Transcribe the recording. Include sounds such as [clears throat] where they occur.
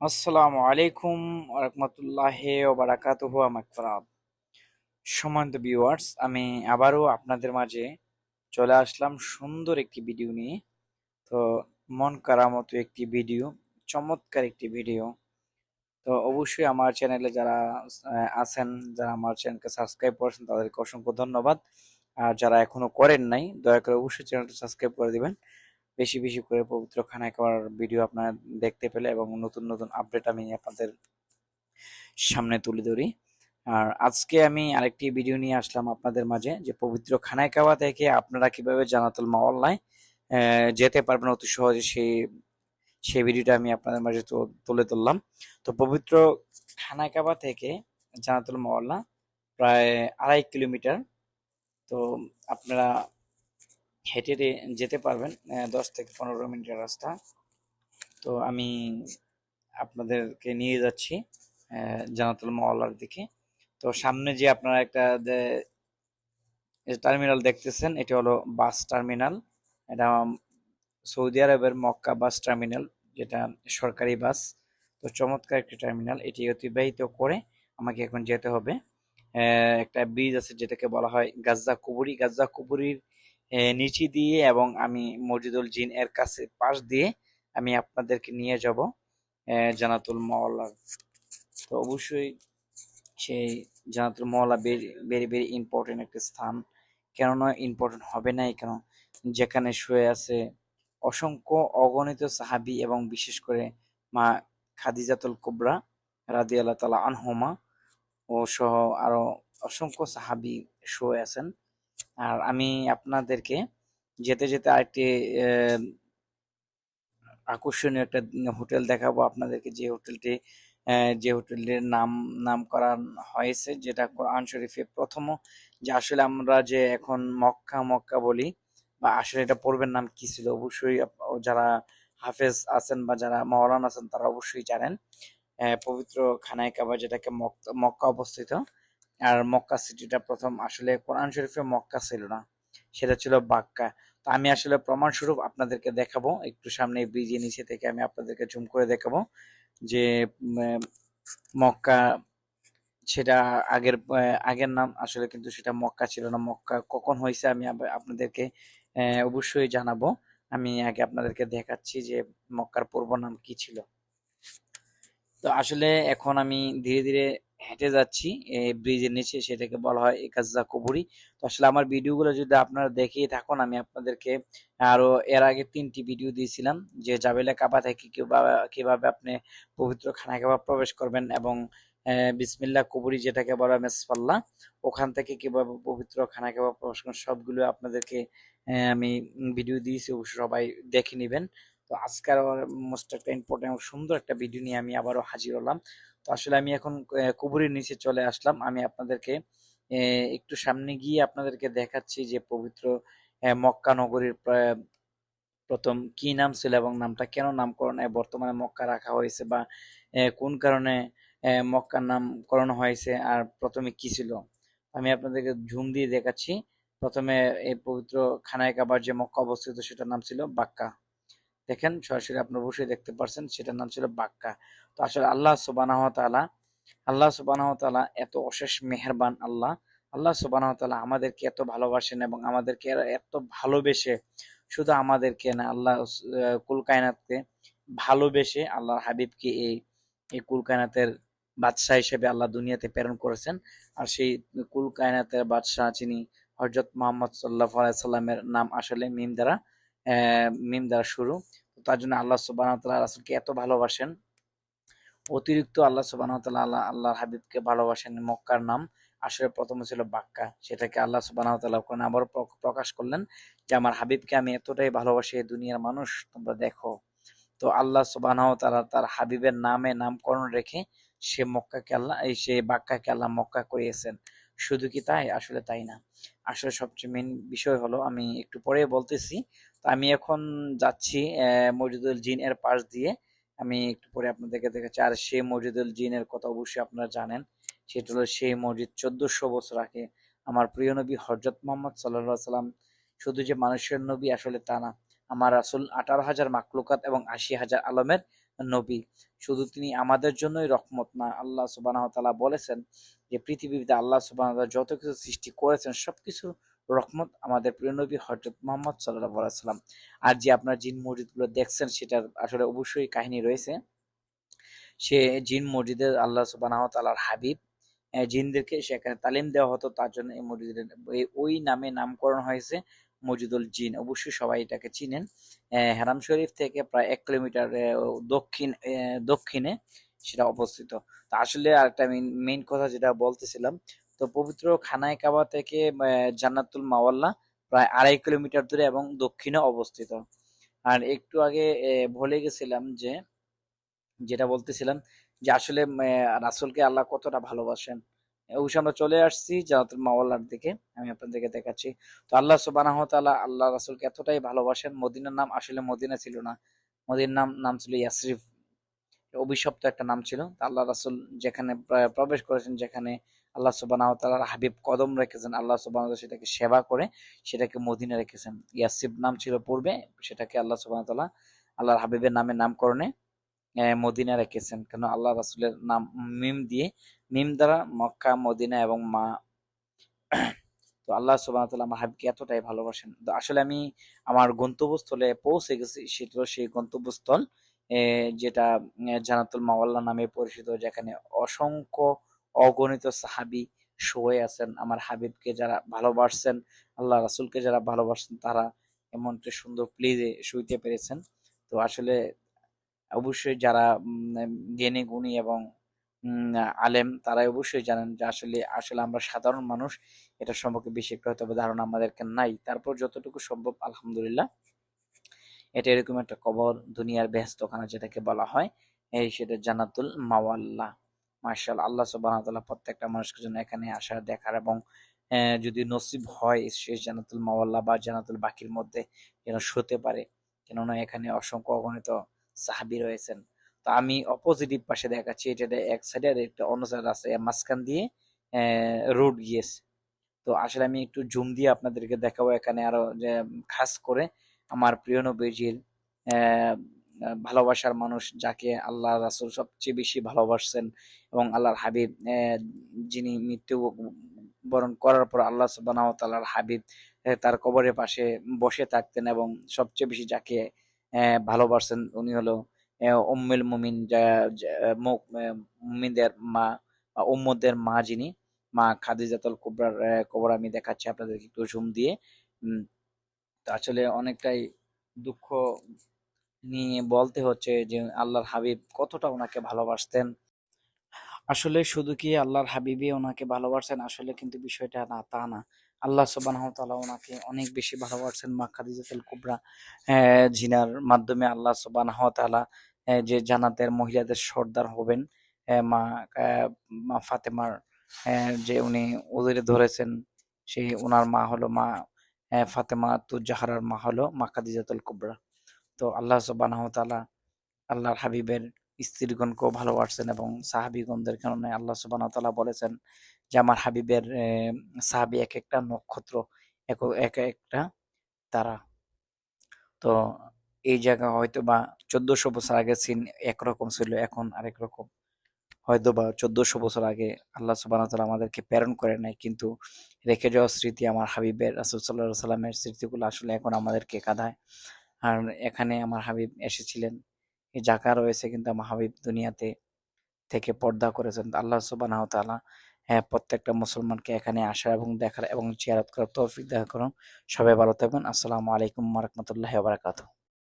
আসসালামু আলাইকুম রহমতুল্লাহ ওবারাকাতুহ মাকফরাত সম্মানিত ভিউয়ার্স আমি আবারও আপনাদের মাঝে চলে আসলাম সুন্দর একটি ভিডিও নিয়ে। তো মন করার মতো একটি ভিডিও চমৎকার একটি ভিডিও তো অবশ্যই আমার চ্যানেলে যারা আছেন, যারা আমার চ্যানেলকে সাবস্ক্রাইব করেছেন, তাদেরকে অসংখ্য ধন্যবাদ। আর যারা এখনও করেন নাই, দয়া করে অবশ্যই চ্যানেলটা সাবস্ক্রাইব করে দিবেন। বেশি বেশি করে পবিত্র খানায় খাওয়ার ভিডিও আপনারা দেখতে পেলে এবং নতুন নতুন আপডেট আমি আপনাদের সামনে তুলে ধরি। আর আজকে আমি আরেকটি ভিডিও নিয়ে আসলাম আপনাদের মাঝে যে পবিত্র খানায় খাওয়া থেকে আপনারা কীভাবে জানাতুল মাওয়াল্লায় যেতে পারবেন অতি সহজে সেই সেই ভিডিওটা আমি আপনাদের মাঝে তুলে ধরলাম। তো পবিত্র খানায় কাবা থেকে জানাতুল মাওয়াল্লা প্রায় আড়াই কিলোমিটার। তো আপনারা হেঁটে রে- যেতে পারবেন দশ থেকে পনেরো মিনিটের রাস্তা। তো আমি আপনাদেরকে নিয়ে যাচ্ছি জানাতুল মাওয়াল্লার দিকে। তো সামনে যে আপনারা একটা টার্মিনাল দেখতেছেন, এটা হলো বাস টার্মিনাল এটা সৌদি আরবের মক্কা বাস টার্মিনাল যেটা সরকারি বাস। তো চমৎকার একটি টার্মিনাল এটি অতিবাহিত করে আমাকে এখন যেতে হবে। একটা ব্রিজ আছে, যেটাকে বলা হয় গাজ্জা কুবুরি গাজ্জা কুবুরির নিচে দিয়ে এবং আমি মসজিদুল জিন এর কাছে পাশ দিয়ে আমি আপনাদেরকে নিয়ে যাব জানাতুল মাওলার তো অবশ্যই সেই জানাতুল মহল্লা ভেরি ভেরি ইম্পর্টেন্ট একটা স্থান। কেননা ইম্পর্টেন্ট হবে না কেন যেখানে শুয়ে আছে অসংখ্য অগণিত সাহাবি এবং বিশেষ করে মা খাদিজাতুল কুবরা রাদি আল্লাহ তালা আনহুমা ও সহ আরও অসংখ্য সাহাবি শুয়ে আছেন। আর আমি আপনাদেরকে যেতে যেতে আরেকটি আকর্ষণীয় একটা হোটেল দেখাবো। আপনাদেরকে যে হোটেলটি যে হোটেলের নাম নাম করা হয়েছে, যেটা কোরআন শরীফে প্রথম, যে আসলে আমরা যে এখন মক্কা মক্কা বলি, বা আসলে এটা পড়বের নাম কি ছিল, অবশ্যই যারা হাফেজ আছেন বা যারা মাওলানা আছেন, তারা অবশ্যই জানেন। পবিত্র খানায় কাবা, যেটাকে মক্কা অবস্থিত। আর মক্কা সিটিটা প্রথম আসলে কোরআন শরীফে মক্কা ছিল না, সেটা ছিল বাক্কা। তো আমি আসলে প্রমাণ স্বরূপ আপনাদেরকে দেখাবো, একটু সামনে ব্রিজের নিচে থেকে আমি আপনাদেরকে জুম করে দেখাবো যে মক্কা সেটা আগের আগের নাম আসলে কিন্তু সেটা মক্কা ছিল না। মক্কা কখন হয়েছে আমি আপনাদেরকে অবশ্যই জানাব। আমি আগে আপনাদেরকে দেখাচ্ছি যে মক্কার পূর্ব নাম কি ছিল। তো আসলে এখন আমি ধীরে ধীরে হেঁটে যাচ্ছি ব্রিজের নিচে সেটাকে বলা হয় একাজা কবুরি। তো আসলে আমার ভিডিওগুলো যদি আপনারা দেখেই থাকুন আমি আপনাদেরকে আরও এর আগে তিনটি ভিডিও দিয়েছিলাম যে জাবেলা কাবা থেকে কীভাবে আপনি পবিত্র খানা কাবা প্রবেশ করবেন এবং আহ, বিসমিল্লাহ কবুরি যেটাকে বলা মেসফাল্লা ওখান থেকে কীভাবে পবিত্র খানা কাবা প্রবেশ করবেন সবগুলো আপনাদেরকে আমি ভিডিও দিয়েছি সবাই দেখে নেবেন। তো আজকের মোস্ট একটা ইম্পর্টেন্ট সুন্দর একটা ভিডিও নিয়ে আমি আবারও হাজির হলাম। তো আসলে আমি এখন কুবুরের নিচে চলে আসলাম। আমি আপনাদেরকে একটু সামনে গিয়ে আপনাদেরকে দেখাচ্ছি যে পবিত্র মক্কা নগরীর প্রথম কি নাম ছিল এবং নামটা, কেন নামকরণ বর্তমানে মক্কা রাখা হয়েছে বা কোন কারণে মক্কার নামকরণ হয়েছে আর প্রথমে কি ছিল? আমি আপনাদেরকে ঝুম দিয়ে দেখাচ্ছি। প্রথমে এই পবিত্র খানায় কাবার যে মক্কা অবস্থিত সেটার নাম ছিল বাক্কা। দেখেন সরাসরি আপনার অবশ্যই দেখতে পারছেন সেটার নাম ছিল বাক্কা। তো আসলে আল্লাহ সুবানাহ তাআলা আল্লাহ সুবানাহ তাআলা এত অশেষ মেহেরবান আল্লাহ। আল্লাহ সুবানাহ তাআলা আমাদেরকে এত ভালোবাসেন এবং আমাদেরকে এত ভালোবেসে শুধু আমাদেরকে না আল্লাহ আহ, কুল কায়নাতকে ভালোবেসে আল্লাহর হাবিবকে এই এই কুল কায়নাতের বাদশাহ হিসেবে আল্লাহ দুনিয়াতে প্রেরণ করেছেন। আর সেই কুল কায়নাতের বাদশাহ যিনি হজরত মোহাম্মদ সাল্লাহ সাল্লামের নাম আসলে মিম দ্বারা মিম দ্বারা শুরু। তার জন্য আল্লাহ সুবাহ তাআলা রাসূলকে এত ভালোবাসেন। অতিরিক্ত আল্লাহ সুবাহ তাআলা আল্লাহ, আল্লাহর হাবিবকে ভালোবাসেন মক্কার নাম। আসলে প্রথমে ছিল বাক্কা। সেটাকে আল্লাহ সুবাহ তাআলা ওখানে আবার প্রকাশ করলেন যে, আমার হাবিবকে আমি এতটাই ভালোবাসি দুনিয়ার মানুষ, তোমরা দেখো। তো আল্লাহ সুবাহ তাআলা তার হাবিবের নামে নামকরণ রেখে সে মক্কাকে আল্লাহ, এই সে বাক্কাকে আল্লাহ মক্কা করিয়েছেন। শুধু কি তাই? আসলে তাই না। আসলে সবচেয়ে মেন বিষয় হলো আমি একটু পরে বলতেছি। তো আমি এখন যাচ্ছি আহ, মসজিদুল জিন এর পাশ দিয়ে। আমি একটু পরে আপনাদেরকে দেখাচ্ছি। আর সেই মসজিদুল জিনের কথা অবশ্যই আপনারা জানেন। সেটা হলো সেই মসজিদ চোদ্দশো বছর আগে আমার প্রিয় নবী হজরত মোহাম্মদ সাল্লাহ সাল্লাম শুধু যে মানুষের নবী আসলে তা না আমার রাসুল আঠারো হাজার মাকলুকাত এবং আশি হাজার আলমের নবী। শুধু তিনি আমাদের জন্যই রহমত না আল্লাহ সুবাহ তাআলা বলেছেন যে পৃথিবীতে আল্লাহ সুবাহ যত কিছু সৃষ্টি করেছেন, সবকিছু রহমত আমাদের প্রিয় নবী হজরত মোহাম্মদ সাল্লাহ সাল্লাম আর যে আপনার জিন মসজিদগুলো দেখছেন, সেটার আসলে অবশ্যই কাহিনী রয়েছে। সে জিন মসজিদের আল্লাহ সুবাহ তালার হাবিব জিনদেরকে সেখানে তালিম দেওয়া হতো, তার জন্য এই মসজিদের ওই নামে নামকরণ হয়েছে মসজিদুল জিন। অবশ্যই সবাই এটাকে চিনেন। হেরাম শরীফ থেকে প্রায় এক কিলোমিটার দক্ষিণ দক্ষিণে সেটা অবস্থিত। তো আসলে আরেকটা মেইন কথা যেটা বলতেছিলাম, তো পবিত্র খানায় কাবা থেকে জান্নাতুল মাওয়াল্লা প্রায় আড়াই কিলোমিটার দূরে এবং দক্ষিণে অবস্থিত। আর একটু আগে ভুলে গেছিলাম যে, যেটা বলতেছিলাম যে আসলে রাসূলকে আল্লাহ কতটা ভালোবাসেন। অবশ্যই আমরা চলে আসছি জান্নাতুল মাওয়াল্লার দিকে, আমি আপনাদেরকে দেখাচ্ছি। তো আল্লাহ সুবহানাহু ওয়া আল্লাহ রাসুলকে এতটাই ভালোবাসেন, মদিনার নাম আসলে মদিনা ছিল না। মদিনার নাম নাম ছিল ইয়াসরিফ। অভিশপ্ত একটা নাম ছিল। আল্লাহ রাসুল যেখানে প্রবেশ করেছেন, যেখানে আল্লাহ সুবহানাহু ওয়া তাআলার হাবিব কদম রেখেছেন, আল্লাহ তাআলা সেটাকে সেবা করে সেটাকে মদিনা রেখেছেন। ইয়াসিব নাম ছিল পূর্বে, সেটাকে আল্লাহ সুবহানাহু ওয়া তাআলা আল্লাহর হাবিবের নামে নামকরণে মদিনা রেখেছেন। কেন? আল্লাহ রাসুলের নাম মিম দিয়ে, মিম দ্বারা মক্কা, মদিনা এবং মা [clears throat] তো আল্লাহ ওয়া তাআলা আমার হাবিবকে এতটাই ভালোবাসেন। তো আসলে আমি আমার গন্তব্যস্থলে পৌঁছে গেছি সেটা সেই গন্তব্যস্থল যেটা জানাতুল মাওয়াল্লা নামে পরিচিত, যেখানে অসংখ্য অগণিত সাহাবী শোয়ে আছেন। আমার হাবিবকে যারা ভালোবাসছেন, আল্লাহ রাসুলকে যারা ভালোবাসছেন, তারা এমন একটা সুন্দর প্লেসে শুইতে পেরেছেন। তো আসলে অবশ্যই যারা জ্ঞানী, গুণী এবং আলেম, তারাই অবশ্যই জানেন যে আসলে আসলে আমরা সাধারণ মানুষ, এটা সম্পর্কে বেশি একটা হয়তো ধারণা আমাদেরকে নাই। তারপর যতটুকু সম্ভব, আলহামদুলিল্লাহ। এটা এরকম একটা কবর দুনিয়ার বেহেস্তখানা যেটাকে বলা হয়। এই সেটা জান্নাতুল মাওয়াল্লা। মার্শাল আল্লাহ ওয়া প্রত্যেকটা মানুষকে জন্য এখানে আসার, দেখার এবং যদি নসিব হয় শেষ জান্নাতুল মাওয়াল্লা বা জানাতুল বাকির মধ্যে যেন শুতে পারে। কেননা এখানে অসংখ্য অগণিত সাহাবি রয়েছেন। তো আমি অপোজিটিভ পাশে দেখাচ্ছি, এটা এক সাইডে আর একটা অন্য সাইড আছে মাঝখান দিয়ে রোড গিয়েছে। তো আসলে আমি একটু জুম দিয়ে আপনাদেরকে দেখাবো এখানে আরও খাস করে আমার প্রিয় নবীজির ভালোবাসার মানুষ যাকে আল্লাহ রাসূল সবচেয়ে বেশি ভালোবাসছেন এবং আল্লাহর হাবিব যিনি মৃত্যু বরণ করার পর আল্লাহ সুবহানাহু ওয়া হাবিব তার কবরের পাশে বসে থাকতেন এবং সবচেয়ে বেশি যাকে আহ, ভালোবাসছেন উনি হলো উম্মুল মুমিন যা মুমিনদের মা উম্মদের মা যিনি মা খাদিজাতুল কুবরার কবর আমি দেখাচ্ছি আপনাদেরকে একটু জুম দিয়ে। আসলে অনেকটাই দুঃখ নিয়ে বলতে হচ্ছে যে আল্লাহর হাবিব কতটা ওনাকে ভালোবাসতেন। আসলে শুধু কি আল্লাহর হাবিবই ওনাকে ভালোবাসেন? আসলে কিন্তু বিষয়টা না, তা না। আল্লাহ তাআলা ওনাকে অনেক বেশি ভালোবাসেন। মা খাদিজাতুল কুবরা জিনার মাধ্যমে আল্লাহ তাআলা যে জানাতের মহিলাদের সর্দার হবেন মা মা ফাতেমার যে উনি উদরে ধরেছেন সেই ওনার মা হলো মা ফাতেমা তুজাহারার মা হলো মা খাদিজাতুল কুবরা। তো আল্লাহ ওয়া আল্লাহর হাবিবের স্ত্রীগণকেও ভালোবাসছেন এবং সাহাবিগণদের কারণে আল্লাহ ওয়া বলেছেন যে, আমার হাবিবের সাহাবী এক একটা নক্ষত্র, এক এক একটা তারা। তো এই জায়গা হয়তো বা চোদ্দশো বছর আগে সিন একরকম ছিল, এখন আরেক রকম। হয়তো বা চোদ্দশো বছর আগে আল্লাহ ওয়া আমাদেরকে প্রেরণ করে নাই, কিন্তু রেখে যাওয়া স্মৃতি আমার হাবিবের, রাসূল সাল্লামের স্মৃতিগুলো আসলে এখন আমাদেরকে কাঁদায়। আর এখানে আমার হাবিব এসেছিলেন, এই জায়গা রয়েছে কিন্তু আমার হাবিব দুনিয়াতে থেকে পর্দা করেছেন। আল্লাহ সুবহানাহু ওয়া তাআলা হ্যাঁ প্রত্যেকটা মুসলমানকে এখানে আসার এবং দেখার এবং জিয়ারত করার তৌফিক দেখা করুন। সবাই ভালো থাকবেন। আসসালামু আলাইকুম রাহমাতুল্লাহি ওয়া বারাকাতুহু।